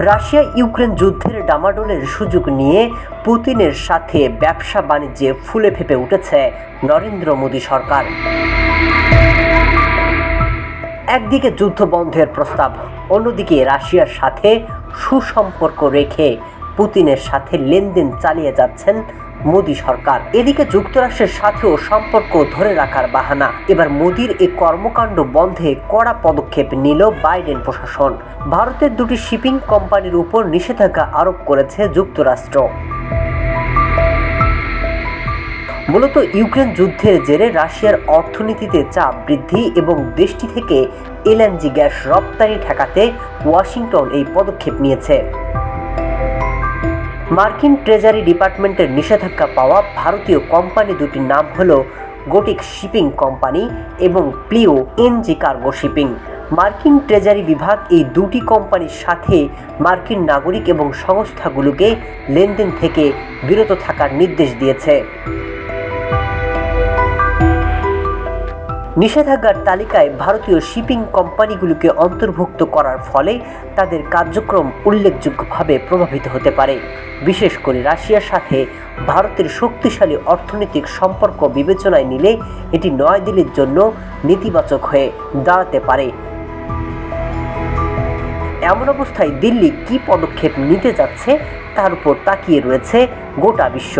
Russia Ukraine যুদ্ধের ডামাডোলের সুযোগ নিয়ে পুতিনের সাথে ব্যবসা বাণিজ্যে ফুলে ফেপে উঠেছে নরেন্দ্র মোদী সরকার। একদিকে যুদ্ধ বন্ধের প্রস্তাব, অন্যদিকে রাশিয়ার সাথে সুসম্পর্ক রেখে পুতিনের সাথে লেনদেন চালিয়ে যাচ্ছেন মোদী সরকার। এদিকে যুক্তরাষ্ট্রের সাথেও সম্পর্ক ধরে রাখার বাহানা। এবার মোদির এই কর্মকাণ্ড বন্ধে কড়া পদক্ষেপ নিল বাইডেন প্রশাসন। ভারতের দুটি শিপিং কোম্পানির উপর নিষেধাজ্ঞা আরোপ করেছে যুক্তরাষ্ট্র। মূলত ইউক্রেন যুদ্ধের জেরে রাশিয়ার অর্থনীতিতে চাপ বৃদ্ধি এবং দেশটি থেকে এলএনজি গ্যাস রপ্তানি ঠেকাতে ওয়াশিংটন এই পদক্ষেপ নিয়েছে। মার্কিন ট্রেজারি ডিপার্টমেন্টের নিষেধাজ্ঞা পাওয়া ভারতীয় কোম্পানি দুটির নাম হল গোটিক শিপিং কোম্পানি এবং প্লিও এনজি কার্গো শিপিং। মার্কিন ট্রেজারি বিভাগ এই দুটি কোম্পানির সাথে মার্কিন নাগরিক এবং সংস্থাগুলোকে লেনদেন থেকে বিরত থাকার নির্দেশ দিয়েছে। নিষেধাজ্ঞার তালিকায় ভারতীয় শিপিং কোম্পানিগুলোকে অন্তর্ভুক্ত করার ফলে তাদের কার্যক্রম উল্লেখযোগ্যভাবে প্রভাবিত হতে পারে। বিশেষ করে রাশিয়ার সাথে ভারতের শক্তিশালী অর্থনৈতিক সম্পর্ক বিবেচনায় নিলে এটি নয়াদিল্লির জন্য নেতিবাচক হয়ে দাঁড়াতে পারে। এমন অবস্থায় দিল্লি কী পদক্ষেপ নিতে যাচ্ছে তার উপর তাকিয়ে রয়েছে গোটা বিশ্ব।